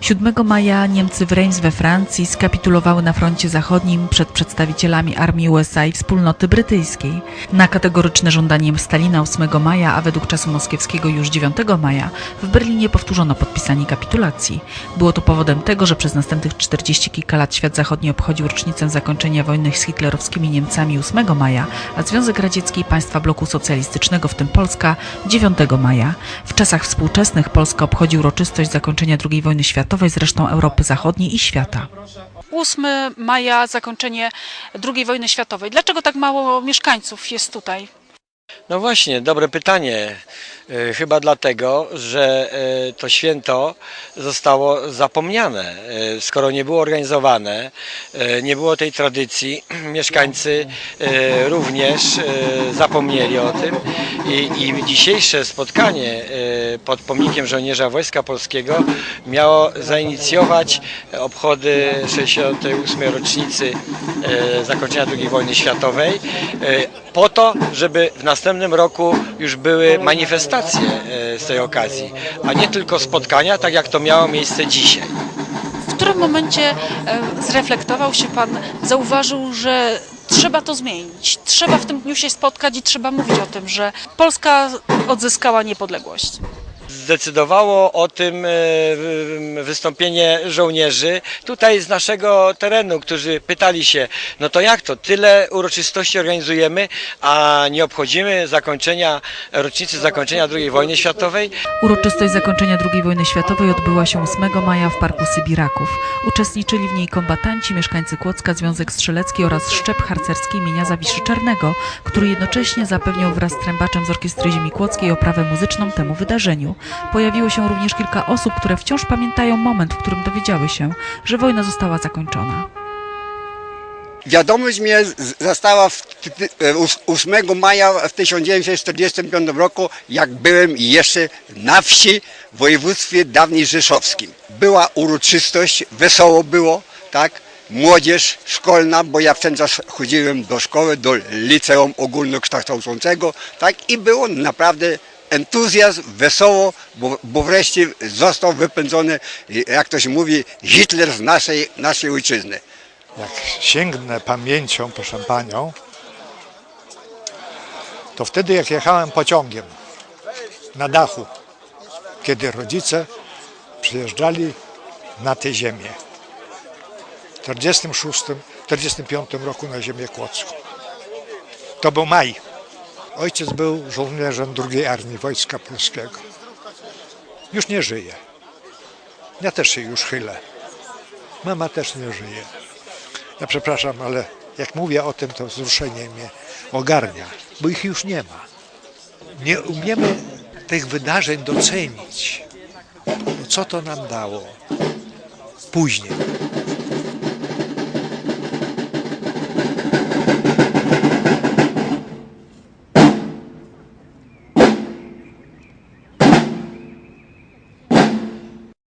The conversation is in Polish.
7 maja Niemcy w Reims we Francji skapitulowały na froncie zachodnim przed przedstawicielami armii USA i wspólnoty brytyjskiej. Na kategoryczne żądanie Stalina 8 maja, a według czasu moskiewskiego już 9 maja, w Berlinie powtórzono podpisanie kapitulacji. Było to powodem tego, że przez następnych 40 kilka lat świat zachodni obchodził rocznicę zakończenia wojny z hitlerowskimi Niemcami 8 maja, a Związek Radziecki i państwa bloku socjalistycznego, w tym Polska, 9 maja. W czasach współczesnych Polska obchodzi uroczystość zakończenia II wojny światowej z resztą Europy Zachodniej i świata. 8 maja zakończenie II wojny światowej. Dlaczego tak mało mieszkańców jest tutaj? No właśnie, dobre pytanie. E, Chyba dlatego, że e, to święto zostało zapomniane. E, Skoro nie było organizowane, nie było tej tradycji, mieszkańcy również zapomnieli o tym i, i dzisiejsze spotkanie e, pod pomnikiem żołnierza Wojska Polskiego miało zainicjować obchody 68. rocznicy e, zakończenia II wojny światowej e, po to, żeby w następnym roku już były manifestacje z tej okazji, a nie tylko spotkania, tak jak to miało miejsce dzisiaj. W którym momencie zreflektował się Pan, zauważył, że trzeba to zmienić, trzeba w tym dniu się spotkać i trzeba mówić o tym, że Polska odzyskała niepodległość? Zdecydowało o tym e, wystąpienie żołnierzy tutaj z naszego terenu, którzy pytali się, no to jak to, tyle uroczystości organizujemy, a nie obchodzimy zakończenia, rocznicy zakończenia II wojny światowej? Uroczystość zakończenia II wojny światowej odbyła się 8 maja w Parku Sybiraków. Uczestniczyli w niej kombatanci, mieszkańcy Kłodzka, Związek Strzelecki oraz Szczep Harcerski imienia Zawiszy Czarnego, który jednocześnie zapewniał wraz z trębaczem z Orkiestry Ziemi Kłodzkiej oprawę muzyczną temu wydarzeniu. Pojawiło się również kilka osób, które wciąż pamiętają moment, w którym dowiedziały się, że wojna została zakończona. Wiadomość mnie zastała w ty- ty- e, ós- 8 maja w 1945 roku, jak byłem jeszcze na wsi w województwie dawniej rzeszowskim. Była uroczystość, wesoło było, tak? Młodzież szkolna, bo ja w ten czas chodziłem do szkoły, do liceum ogólnokształcącego, tak? I było naprawdę entuzjazm, wesoło, bo, bo wreszcie został wypędzony, jak to się mówi, Hitler z naszej, naszej ojczyzny. jak sięgnę pamięcią, proszę panią, to wtedy jak jechałem pociągiem na dachu, kiedy rodzice przyjeżdżali na tę ziemię. W 46, 45 roku na ziemię kłodzką. To był maj. Ojciec był żołnierzem II Armii Wojska Polskiego. Już nie żyje. Ja też się już chylę. Mama też nie żyje. Ja przepraszam, ale jak mówię o tym, to wzruszenie mnie ogarnia, bo ich już nie ma. Nie umiemy tych wydarzeń docenić. Co to nam dało później?